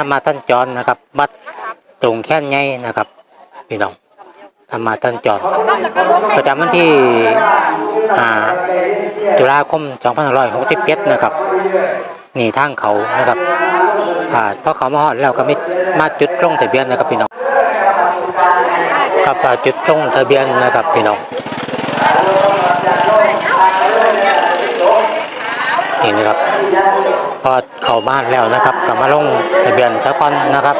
รรมาท่านจรนะครับวัดตรงแค่นไงนะครับพี่น้องธรรมาท่านจรประจำวันที่ตุลาคม2567นะครับนี่ทางเขานะครับอ่าพอเขามาฮอดแล้วก็มีมาจุดลงทะเบียนนะครับพี่น้องครับอ่าจุดลงทะเบียนนะครับพี่น้องนี่นะครับ พอเข้าบ้านแล้วนะครับก็มาลงทะเบียนซะก่อนนะครับ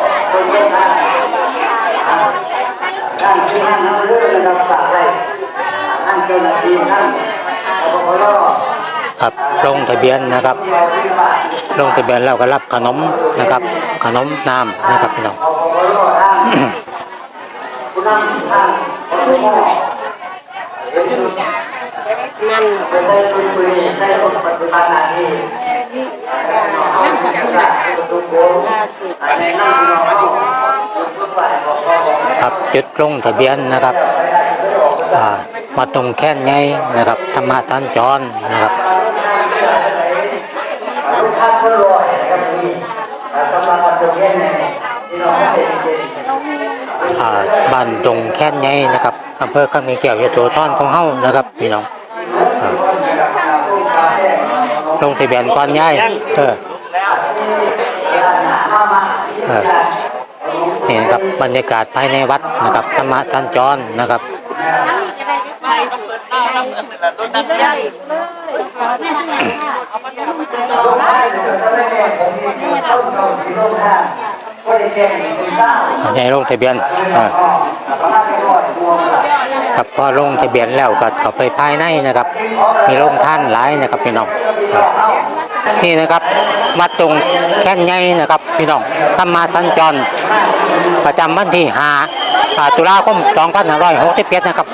ท่านที่ท่านเอาเรื่องนะครับฝากไว้ท่านเจ้าหน้าที่ท่านอบพรครับลงทะเบียนนะครับ ลงทะเบียนแล้วก็รับขนมนะครับ ขนมน้ำนะครับพี่น้องนั่นเป็นได้คุยได้ร่วมปฏิบัติหน้าที่น้ำสัก คุณทุกล้องน้องทุกฝ่ายบอกพ่อบอกครับจุดลงทะเบียนนะครับอ่ามาตรงแค่นไงนะครับธรรมะท่านจรนะครับอ่านะครับมีกำลังมาตรงนี้ที่น้องเป็นเป็นอ่าบ้านตรงแค่นไงนะครับอำเภอข้างมีเกี่ยวยโสธรของเฮ้านะครับพี่น้องลงทะเบียนก่อนย้ายเออ นี่นะครับบรรยากาศภายในวัดนะครับธรรมะท่านจรนะครับไทยสุดไทยใหญ่ตัวโตในลงทะเบียนครับพอลงทะเบียนแล้วก็เข้าไปภายในนะครับ มีโรงท่านหลายนะครับพี่น้องอ นี่นะครับวัดตรงแค่นใหญ่นะครับพี่น้องธรรมาสัญจรประจำวันที่5อ่าตุลาคม2561นะครับ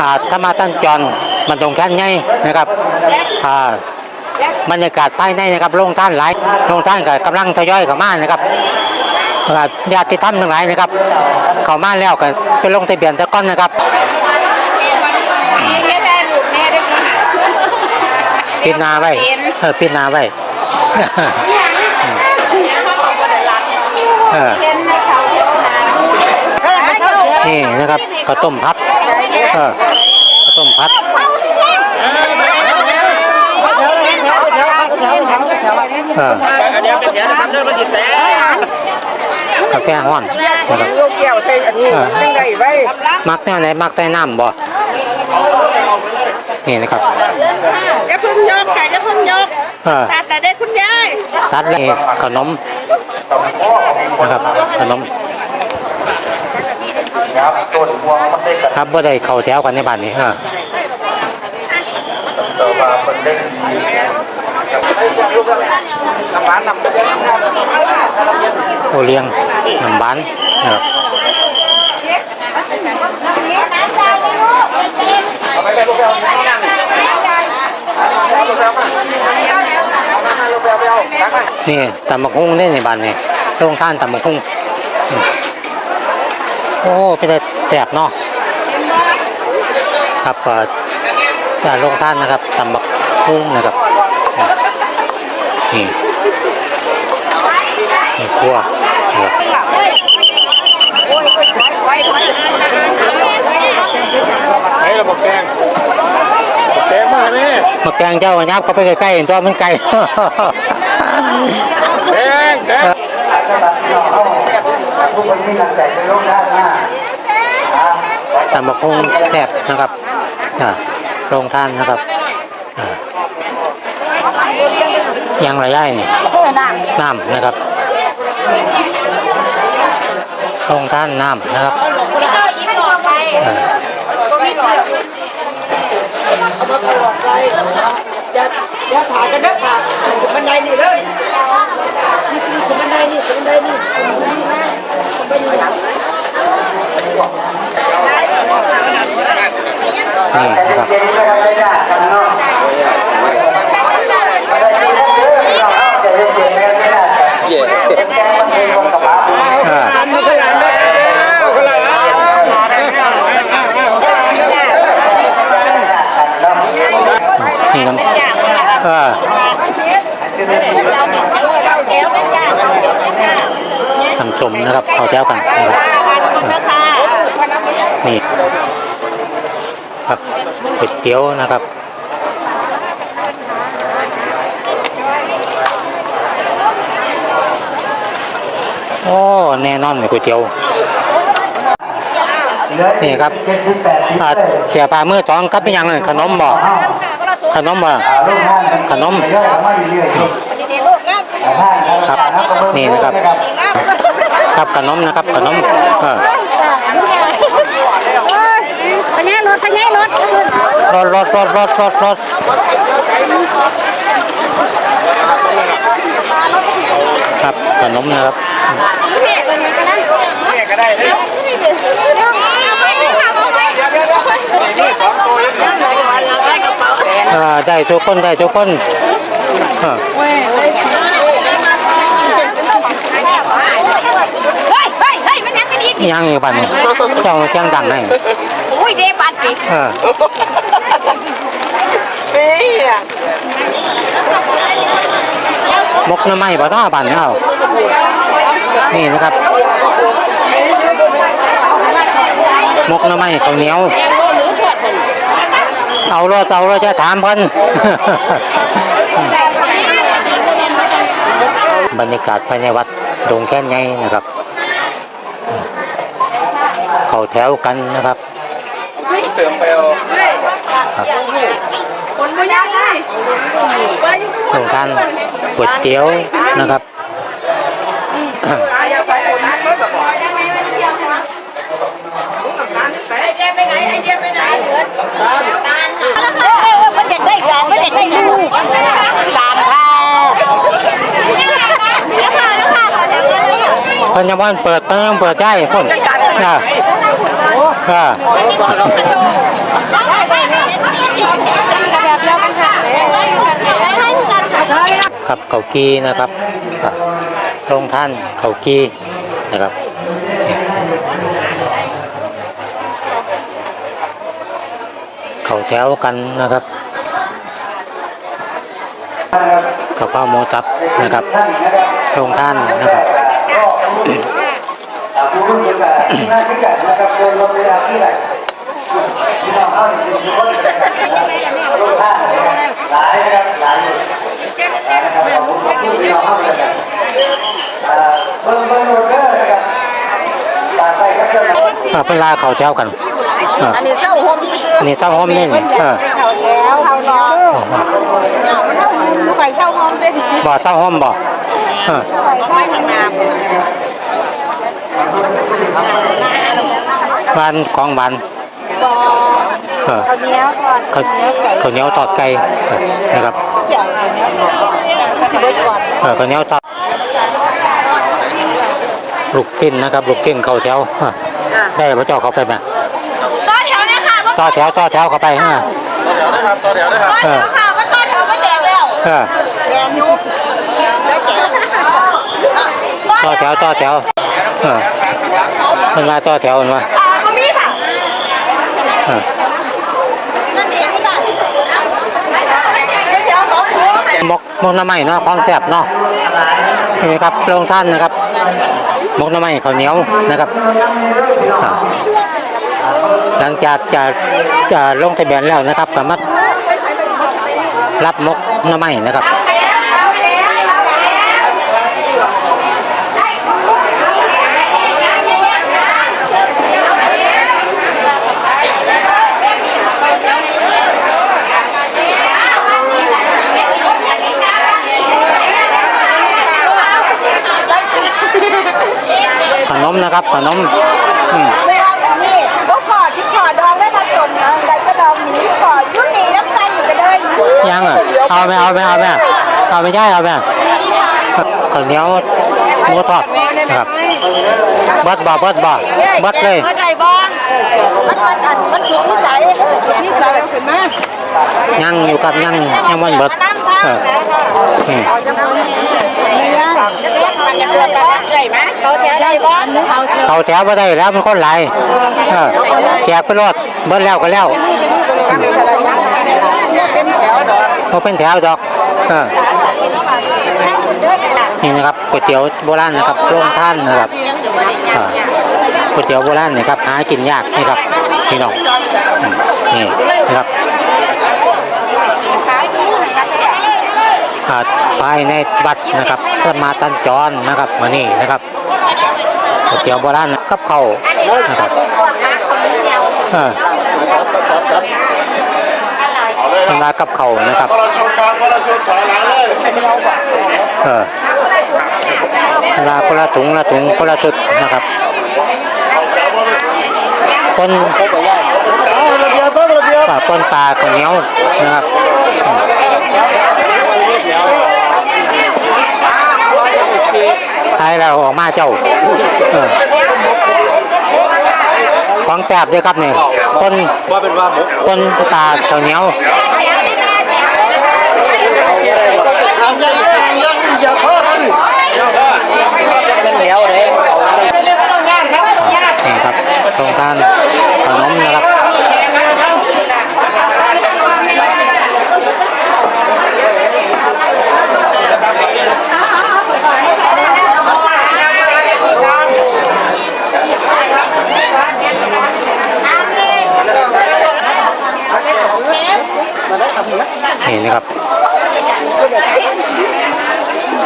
อ่าธรรมาสัญจรมันตรงแค่นใหญ่นะครับบรรยากาศภายในนะครับโรงท่านหลายโรงท่านก็กำลังทยอยเข้ามานะครับญาติธรรมทั้งหลายนะครับ เข้ามาแล้วก็ไปลงทะเบียนตะก้อนนะครับ แม่แม่ลูกแม่ได้กิน ปิดหนาไว้เออปิดหนาไว้เนี่ยเขาบอกว่าเดี๋ยวรักเออเห็นในเขาเดียวหานี่นะครับข้าวต้มพัดเออข้าวต้มพัดเอออันนี้เป็นแถวนะครับเดินมาจิตแต่กาแฟห้อนนะครับลูกแก้วใส่อันนี้ยังไงไว้มักแนวไหนมักแต่น้ำบ่ นี่นะครับอย่าเพิ่งยกค่ะอย่าเพิ่งยกเออตัดแต่ได้คุณยายตัดเลยขนมนะครับขนมต้นพวงมันได้กับครับบ่ได้เข้าแถวกันในบ้านนี้เออตัวมาเป็นเล็กน้ำหวานน้ำโอเลี้ยงน้ำบานนะครับ เอาไปไปลูกแก้วนั่งลูกแก้วมาลูกแก้วไปเอาตักมา นี่ตำบักหุ่งได้ในบ้านนี่โรงท่านตำบักหุ่งอืมโอ้เป็นแต่แสบเนาะครับก็จะโรงท่านนะครับตำบักหุ่งนะครับนี่นี่ครัวนะครับไอ้ระบบแกงแกงมาไหมมาแกงเจ้ากันยับเข้าไปใกล้ๆเห็นตัวมันไกล แกงแกงทุกคนมีน้ำใจเป็นโลกด้านหน้าตำบักฮงแสบนะครับอ่าโรงท่านนะครับยังไระย่ายนี่น้ำนะครับโรงท่านน้ำนะครับพี่ก็ยิ้มหลอดไปเออก็ไม่หลอดอย่าอย่าถ่ายกันนะถ่ายบันไดนี่เด้อบันไดนี่บันไดนี่นี่นะครับเย็นๆนะครับไม่ได้กันเนาะไม่ได้นเด้อเราเอาใจเย็นๆนะครับไม่ได้กันเย่นเป็นคนกับ ออมันขนาดนี้คนละนี่น้ำจมนะครับเขาแถวกันนะครับนี่ครับก๋วยเตี๋ยวนะครับโอ้แน่นอนเลยก๋วยเตี๋ยวนี่ครับเสียปลาเมื่อสองกับเป็นยังขนมบ่ขนมบ่ลูก ขนมเยอะมาเรื่อยๆครับนี่นะครับ ครับขนมนะครับขนมเออพญารถพญารถรถรถรถรถรถรถครับขนมนะครับเนี่ยก็ได้ องตัวยังเออได้ทุกคนได้ทุกคนเออเฮ้ยเฮ้ยเฮ้ยมันยังกันอีกยังอยู่บ้านนี่เจ้าเจ้างดังให้อุ้ยเดบัตสิเออเฮ้ยมกน้ำไม้บ่ท้อบ้านนี่เอานี่นะครับมกน้ำไม้ข้าวเหนียว เอารถเอารถจะถามพิ่นบรรยากาศภายในวัดดงแค่ไงนะครับ เขาแถวกันนะครับเติมไปเอาคนไม่ยังเลยโรงทานก๋วยเตี๋ยวนะครับ ไปไหนไอเดียไปไหนเงินมันเด็กได้กันมันเด็กได้ลูกสามค่ะแล้วค่ะแล้วค่ะขอแถวกันเลยค่ะ เพิ่น ยังบ่เปิดเพิ่นยังเปิดได้พุ่นอ่าอ่าค่ะค่ะครับเขากีนะครับอ่าโรงท่านเขากีนะครับเขาแถวกันนะครับกับข้าวมูจับนะครับโรงท่านนะครับ ผู้รู้เกี่ยวกับที่น่าที่กันนะครับโดยลงเวลาที่ไหนที่เราเข้าถึงคนลูกห้างหลายนะครับหลายนะครับขอบคุณที่เราเข้าไปกันเบิ่งเบิ่งโรเดอร์นะครับตาไปก็จะอ่าเวลาเขาแถวกันอ่าอันนี้เจ้าหมอันนี้เต้าหอมนี่เออเขาแล้วเขารอลูกไก่เจ้าหอมเป็นบ่เต้าหอมบ่เออ ไม่ทำงานบานของบานเออเขาเนี้ยก่อนเขาเขาวเหนียวทอดไก่เออนะครับเจียวชิบก่อนเออข้าวเหนียวทอดลูกชิ้นนะครับลูกชิ้นเข้าแถวอะได้พระเจ้าเข้าไปไหมต่อแถวนะคะว่าต่อแถวต่อแถวเข้าไปฮะต่อแถวนะครับต่อแถวนะครับต่อแถวค่ะว่าต่อแถวมาแจกแล้วเออแดงยุบแล้วแจกต่อแถวต่อแถว เออมันมาต่อแถวมันมาอ่าก็มีค่ะเออนั่นเองนี่ค่ะแถวสองหัวมกมกน้ำไม้เนาะของแซ่บเนาะนี่นะครับโรงท่านนะครับ มกน้ำไม้ข้าวเหนียวนะครับหลังจากจะจะลงทะเบียนแล้วนะครับสามารถรับมกน้ำไม้นะครับ มนะครับขนมอืมนี่ก็ขอที่ขอดองได้ผสมนะได้ก็ดองนี้ขอยุ่นนี่น้ำตาลอยู่กันเลยยังอะเอาไหมเอาไหมเอาไหมเอาไม่ใช่เอาไหมข้าวเหนียวหมูทอดนะครับเบัดบ่เบัดบ่เบัดเลยเข้าใจบ้างมันมันอันมันสุดนิสัยนิสัยเอาขึ้นมายังอยู่กับยังยังมันเบิดเออนี่ไม่ได้ จะเรียกมันจะเรียกมันใหญ่ไหมเขาแถวได้บ้เขาแถวเขาแถวมาได้แล้วมันคนหลายแจกไปรอดเบิดแล้วก็แล้วเขาเป็นแถวดอกนี่นะครับก๋วยเตี๋ยวโบราณนะครับโรงท่านนะครับก๋วยเตี๋ยวโบราณนี่ครับหากินยากนี่ครับพี่น้องนี่นะครับอ่า ภายในวัดนะครับสมาตันจรนะครับมานี่นะครับก๋วยเตี๋ยวโบราณกับเขาวนะครับเออเวลากับเขาวนะครับพระชุดครับพระชุดถอยหลังเลยเออเวลาคนละถุงละถุงคนละชุดนะครับคนระเบียบเพิ่มระเบียบป่าคนปลาคนเหนียวนะครับอืม ตายแล้วออกมาเจ้าเออของแสบด้วยครับนี่คนว่าเป็นว่าหมกคนปลาข้าวเหนียวอย่าพลาดนะเป็นเหนียวเลยนี่ครับตรงทานขนมนะครับ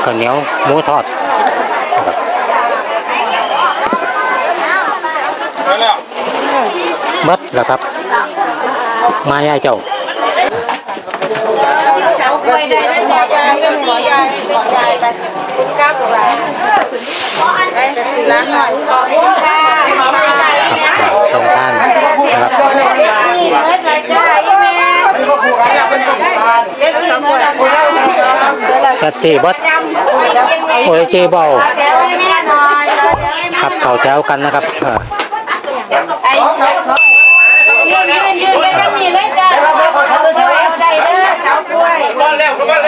ข้าวเหนียวหมูทอดนะครับไปแล้วเบิดแล้วครับ มายายเจ้ากล้วยได้ได้ยานนยายไปคุณก้าวกับ สติบัตโอยเจเบาครับเข่าแถวกันนะครับยืนยืนยืนไม่ต้องมีเลยจ้ะได้เลยาล้วบ้วรแล้ว